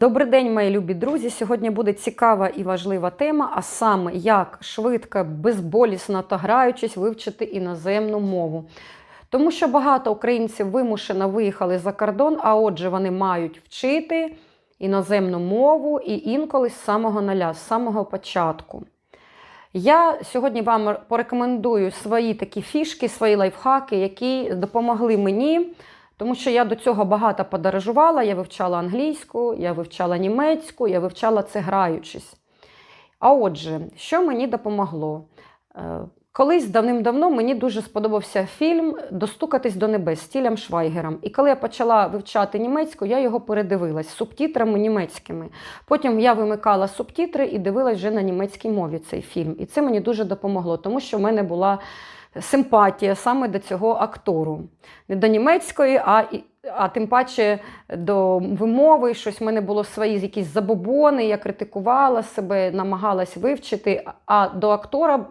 Добрий день, мої любі друзі. Сьогодні буде цікава і важлива тема, а саме як швидко, безболісно та граючись вивчити іноземну мову. Тому що багато українців вимушено виїхали за кордон, а отже, вони мають вчити іноземну мову і інколи з самого нуля, з самого початку. Я сьогодні вам порекомендую свої такі фішки, свої лайфхаки, які допомогли мені. Тому що я до цього багато подорожувала, я вивчала англійську, я вивчала німецьку, я вивчала це граючись. А отже, що мені допомогло? Е, Колись давним-давно мені дуже сподобався фільм Достукатись до небес з Тілям Швайгером. І коли я почала вивчати німецьку, я його передивилась з субтитрами німецькими. Потім я вимикала субтитри і дивилась вже на німецькій мові цей фільм. І це мені дуже допомогло, тому що в мене була симпатія саме до цього актору. Не до німецької, а а тим паче до вимови, щось в мене було свої якісь забобони, я критикувала себе, намагалась вивчити, а до актора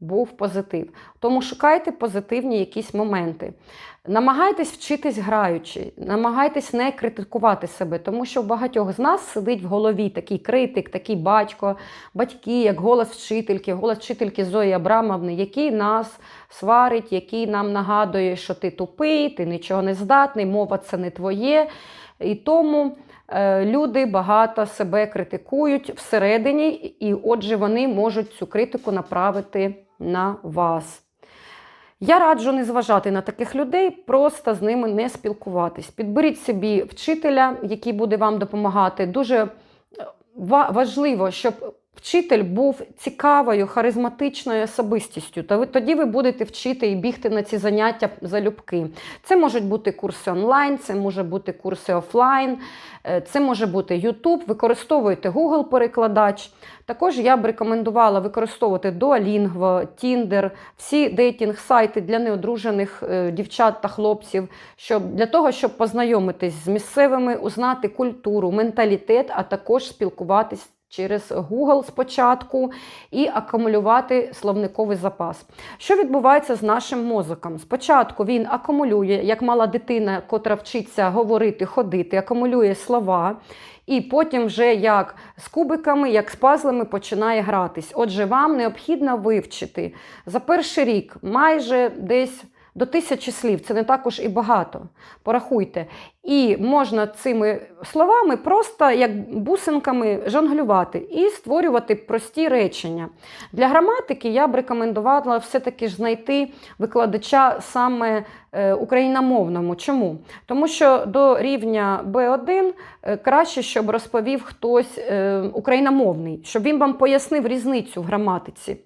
був позитив. Тому шукайте позитивні якісь моменти. Намагайтесь вчитись граючи, намагайтесь не критикувати себе, тому що в багатьох з нас сидить в голові такий критик, такий батько, батьки, як голос вчительки, голос вчительки Зої Абрамовни, який нас сварить, який нам нагадує, що ти тупий, ти нічого не здатний, мова це не твоє. І тому е, люди багато себе критикують всередині, і отже, вони можуть цю критику направити на вас. Я раджу не зважати на таких людей, просто з ними не спілкуватись. Підберіть собі вчителя, який буде вам допомагати. Дуже е, важливо, щоб вчитель був цікавою, харизматичною особистістю. Тоді ви будете вчити і бігти на ці заняття залюбки. Це можуть бути курси онлайн, це може бути курси офлайн, е, це може бути YouTube. Використовуйте Google-перекладач. Також я б рекомендувала використовувати Duolingo, Tinder, всі дейтінг-сайти для неодружених е, дівчат та хлопців, щоб, для того, щоб познайомитись з місцевими, узнати культуру, менталітет, а також спілкуватись через Google спочатку і акумулювати словниковий запас. Що відбувається з нашим мозоком? Спочатку він акумулює, як мала дитина, котра вчиться говорити, ходити, акумулює слова. І потім, вже як з кубиками, як з пазлами починає гратись. Отже, вам необхідно вивчити за перший рік майже десь до тисячі слів. Це не також і багато. Порахуйте. І можна цими словами просто як бусинками жонглювати і створювати прості речення. Для граматики я б рекомендувала все-таки ж знайти викладача саме е, україномовному. Чому? Тому що до рівня B1 е, краще, щоб розповів хтось е, україномовний, щоб він вам пояснив різницю в граматиці.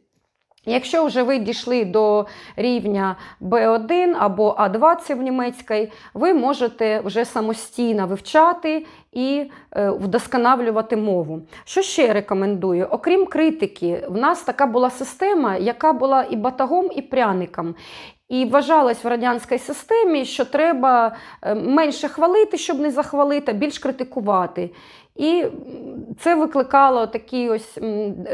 Якщо вже ви дійшли до рівня B1 або А20 в німецькій, ви можете вже самостійно вивчати і е, вдосконалювати мову. Що ще рекомендую? Окрім критики, в нас така була система, яка була і батагом, і пряником. І вважалось в радянській системі, що треба е, менше хвалити, щоб не захвалити, а більш критикувати. І це викликало такі ось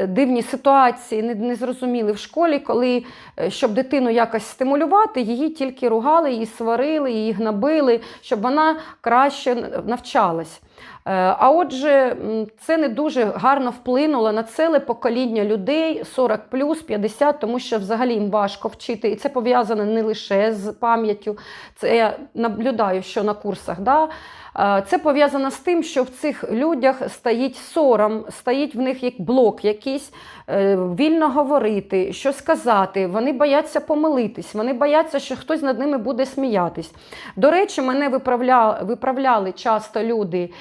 дивні ситуації, незрозумілі в школі, коли, е, щоб дитину якось стимулювати, її тільки ругали, її сварили, її гнабили, щоб вона краще навчалась. Е, а отже, це не дуже гарно вплинуло на ціле покоління людей 40 плюс 50, тому що взагалі їм важко вчити. І це пов'язане не лише з пам'яттю. Це я наблюдаю, що на курсах. Да? Е, це пов'язано з тим, що в цих людях стоїть сором, стоїть в них як блок якийсь е, вільно говорити, що сказати. Вони бояться помилитись, вони бояться, що хтось над ними буде сміятись. До речі, мене виправляли, виправляли часто люди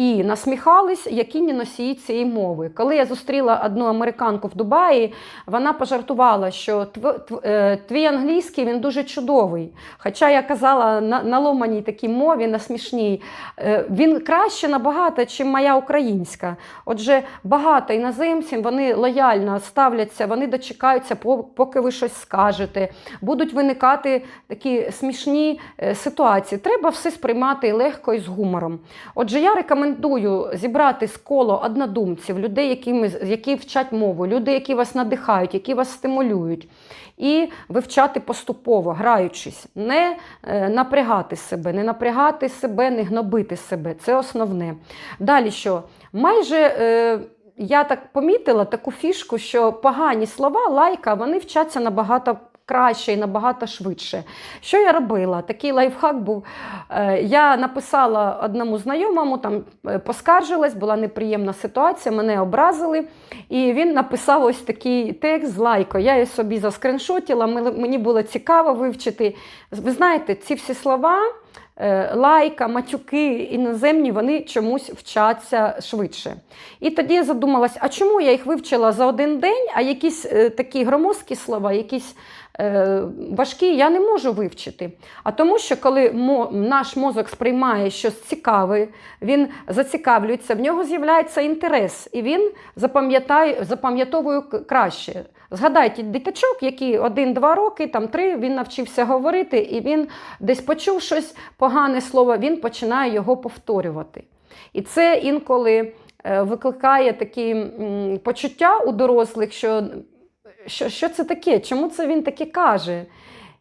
і насміхались, які не носії цієї мови. Коли я зустріла одну американку в Дубаї, вона пожартувала, що е, твій англійський він дуже чудовий. Хоча я казала на, на ломаній такій мові, на смішній. Е, він краще набагато, ніж моя українська. Отже, багато іноземців вони лояльно ставляться, вони дочекаються, поки ви щось скажете. Будуть виникати такі смішні е, ситуації. Треба все сприймати легко і з гумором. Отже, я рекомендую рекомендую зібрати з коло однодумців, людей, які, ми- які вчать мову, люди, які вас надихають, які вас стимулюють. І вивчати поступово, граючись, не е, напрягати себе, не напрягати себе, не гнобити себе. Це основне. Далі що? Майже е, я так помітила таку фішку, що погані слова, лайка, вони вчаться набагато краще і набагато швидше. Що я робила? Такий лайфхак був. Е, Я написала одному знайомому, там е, поскаржилась, була неприємна ситуація, мене образили. І він написав ось такий текст з лайкою. Я її собі заскриншотила, мені- мені було цікаво вивчити. Ви знаєте, ці всі слова. Е, Лайка, матюки іноземні, вони чомусь вчаться швидше. І тоді я задумалась, а чому я їх вивчила за один день, а якісь е, такі громоздкі слова, якісь е, важкі я не можу вивчити. А тому, що коли наш мозок сприймає щось цікаве, він зацікавлюється, в нього з'являється інтерес, і він запам'ятовує краще. Згадайте дитячок, який один-два роки, там три, він навчився говорити, і він десь почув щось погане слово, він починає його повторювати. І це інколи е, викликає такі почуття у дорослих, що, що, що це таке, чому це він таке каже?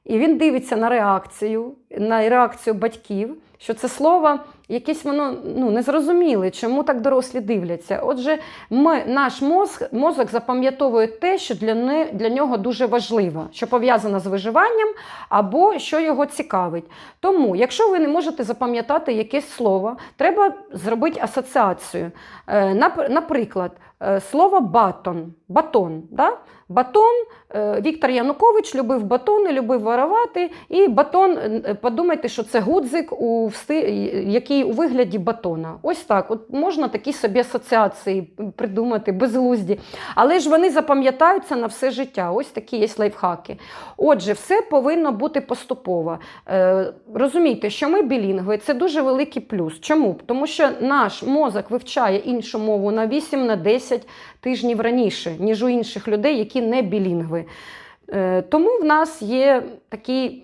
І він дивиться на реакцію, на реакцію батьків, що це слово якесь воно ну, незрозуміле, чому так дорослі дивляться. Отже, ми, наш мозг, мозок запам'ятовує те, що для, не, для нього дуже важливо, що пов'язано з виживанням або що його цікавить. Тому, якщо ви не можете запам'ятати якесь слово, треба зробити асоціацію. Е, Наприклад, е, слово батон. Батон. Да? Батон, е, Віктор Янукович любив батони, любив воровати. І батон, подумайте, що це гудзик, у всти- який у вигляді батона. Ось так. От можна такі собі асоціації придумати, безглузді. Але ж вони запам'ятаються на все життя. Ось такі є лайфхаки. Отже, все повинно бути поступово. Е, розумійте, що ми білінгви це дуже великий плюс. Чому? Тому що наш мозок вивчає іншу мову на 8 на 10 тижнів раніше, ніж у інших людей, які не білінгви. Е, тому в нас є такий,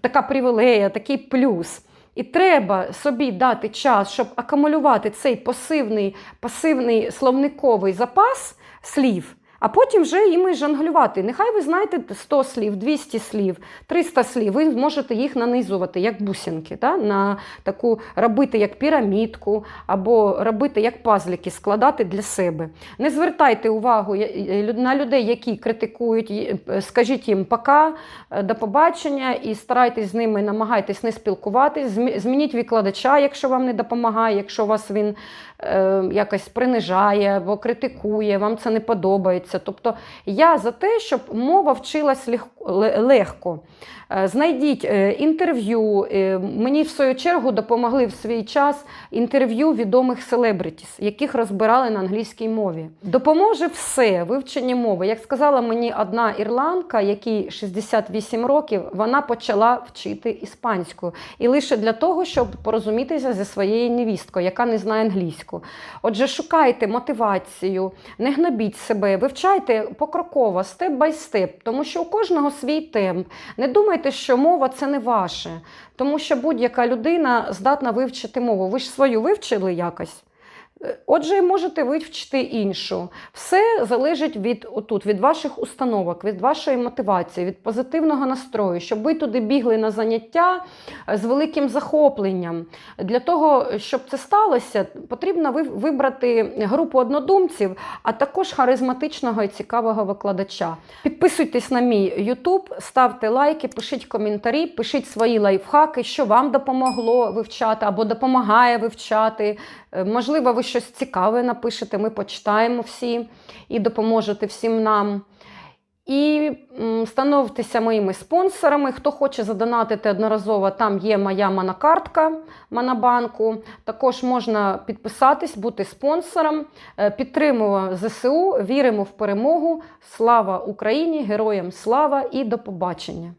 така привілея, такий плюс. І треба собі дати час, щоб акумулювати цей пасивний, пасивний словниковий запас слів, а потім вже їми жонглювати. Нехай ви знаєте 100 слів, 200 слів, 300 слів. Ви можете їх нанизувати як бусинки, да? на таку робити як пірамідку, або робити як пазлики, складати для себе. Не звертайте увагу я- на людей, які критикують, е, скажіть їм пока, е, до побачення, і старайтесь з ними, намагайтесь не спілкуватись. Змініть викладача, якщо вам не допомагає, якщо вас він е, якось принижає або критикує, вам це не подобається. Тобто я за те, щоб мова вчилась легко. легко. Е, Знайдіть е, інтерв'ю. Е, Мені в свою чергу допомогли в свій час інтерв'ю відомих селебритіс, яких розбирали на англійській мові. Допоможе все вивчення мови. Як сказала мені одна ірландка, якій 68 років, вона почала вчити іспанську. І лише для того, щоб порозумітися зі своєю невісткою, яка не знає англійську. Отже, шукайте мотивацію, не гнобіть себе, вивчайте покроково, степ бай степ, тому що у кожного свій темп. Не думайте, що мова це не ваше, тому що будь-яка людина здатна вивчити мову. Ви ж свою вивчили якось. Отже, можете вивчити іншу. Все залежить від отут, від ваших установок, від вашої мотивації, від позитивного настрою, щоб ви туди бігли на заняття е, з великим захопленням. Для того, щоб це сталося, потрібно вибрати групу однодумців, а також харизматичного і цікавого викладача. Підписуйтесь на мій YouTube, ставте лайки, пишіть коментарі, пишіть свої лайфхаки, що вам допомогло вивчати або допомагає вивчати. Е, Можливо, ви щось цікаве напишете, ми почитаємо всі і допоможете всім нам. І м, становтеся моїми спонсорами. Хто хоче задонатити одноразово, там є моя монокартка Монобанку. Також можна підписатись, бути спонсором. Е, Підтримуємо ЗСУ, віримо в перемогу. Слава Україні! Героям слава і до побачення!